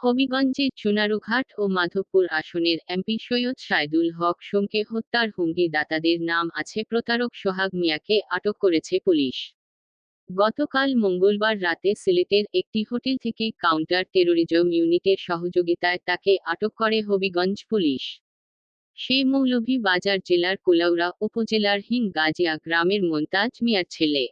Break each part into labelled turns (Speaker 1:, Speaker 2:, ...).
Speaker 1: হবিগঞ্জের চুনারুঘাট ও মাধবপুর আসনের এমপি সৈয়দ সাইদুল হক সোমকে হত্যার হুমকি দাতাদের নাম আছে প্রতারক সোহাগ মিয়াকে আটক করেছে পুলিশ। গতকাল মঙ্গলবার রাতে সিলেটের একটি হোটেল থেকে কাউন্টার টেরোরিজম ইউনিটের সহযোগিতায় তাকে আটক করে হবিগঞ্জ পুলিশ। সে মৌলভী বাজার জেলার কুলাউড়া উপজেলার হিং গাজিয়া গ্রামের মোন্তাজ মিয়ার ছেলে।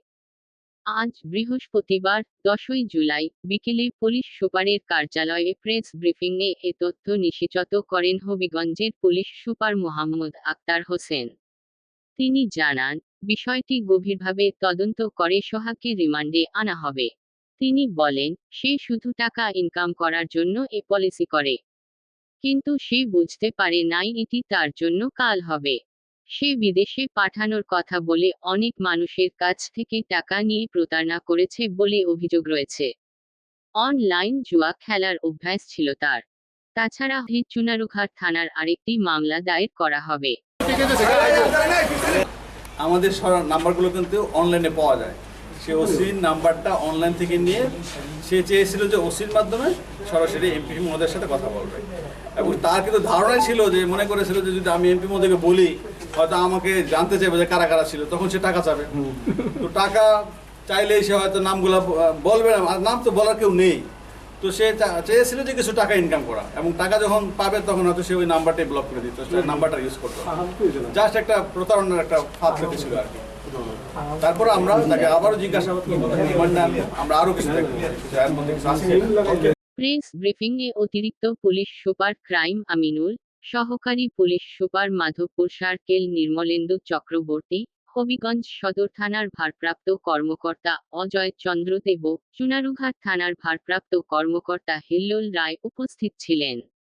Speaker 1: আজ বৃহস্পতিবার, দশই জুলাই, বিকেলে পুলিশ সুপারের কার্যালয়ে প্রেস ব্রিফিংয়ে এ তথ্য নিশ্চিত করেন হবিগঞ্জের পুলিশ সুপার মোহাম্মদ আক্তার হোসেন। তিনি জানান, বিষয়টি গভীরভাবে তদন্ত করে সোহাগকে রিমান্ডে আনা হবে। তিনি বলেন, সে শুধু টাকা ইনকাম করার জন্য এ পলিসি করে। কিন্তু সে বুঝতে পারে নাই এটি তার জন্য কাল হবে। সে বিদেশে পাঠানোর কথা বলে অনেক মানুষের কাছ থেকে টাকা নিয়ে প্রতারণা করেছে বলে অভিযোগ রয়েছে। অনলাইন জুয়া খেলার অভ্যাস ছিল তার। তাছাড়া হে চুনারুঘাট থানার আরেকটি মামলা দায়ের করা হবে।
Speaker 2: আমাদের নাম্বারগুলো কিন্তু অনলাইনে পাওয়া যায়। সে ওসির নাম্বারটা অনলাইন থেকে নিয়ে সে চেয়েছিল যে ওসির মাধ্যমে সরাসরি এমপি মহোদয়ের সাথে কথা বলবে। এবং তার কিন্তু ধারণাই ছিল যে, মনে করেছিল যে যদি আমি এমপি মহোদয়কে বলি হয়তো আমাকে জানতে চাইবে যে কারা কারা ছিল তখন সে টাকা চাবে। তো টাকা চাইলেই সে হয়তো নামগুলো বলবে না আর নাম তো বলার কেউ নেই। তো সে চেয়েছিল যে কিছু টাকা ইনকাম করা এবং টাকা যখন পাবে তখন হয়তো সে ওই নাম্বারটাই ব্লক করে দিত নাম্বারটা ইউজ করতো। জাস্ট একটা প্রতারণার একটা ফাঁদ পেতেছিল আর কি। তারপর আমরা তাকে আবারও জিজ্ঞাসাবাদ করব আমরা আরও কিছু।
Speaker 1: প্রেস ব্রিফিংয়ে অতিরিক্ত পুলিশ সুপার ক্রাইম আমিনুল সহকারী police super Madhabpur circle Nirmalendu Chakraborty, Habiganj Sadar থানার ভারপ্রাপ্ত কর্মকর্তা অজয় চন্দ্র দেব চুনারুঘাট থানার ভারপ্রাপ্ত কর্মকর্তা হিল্লোল রায় উপস্থিত ছিলেন।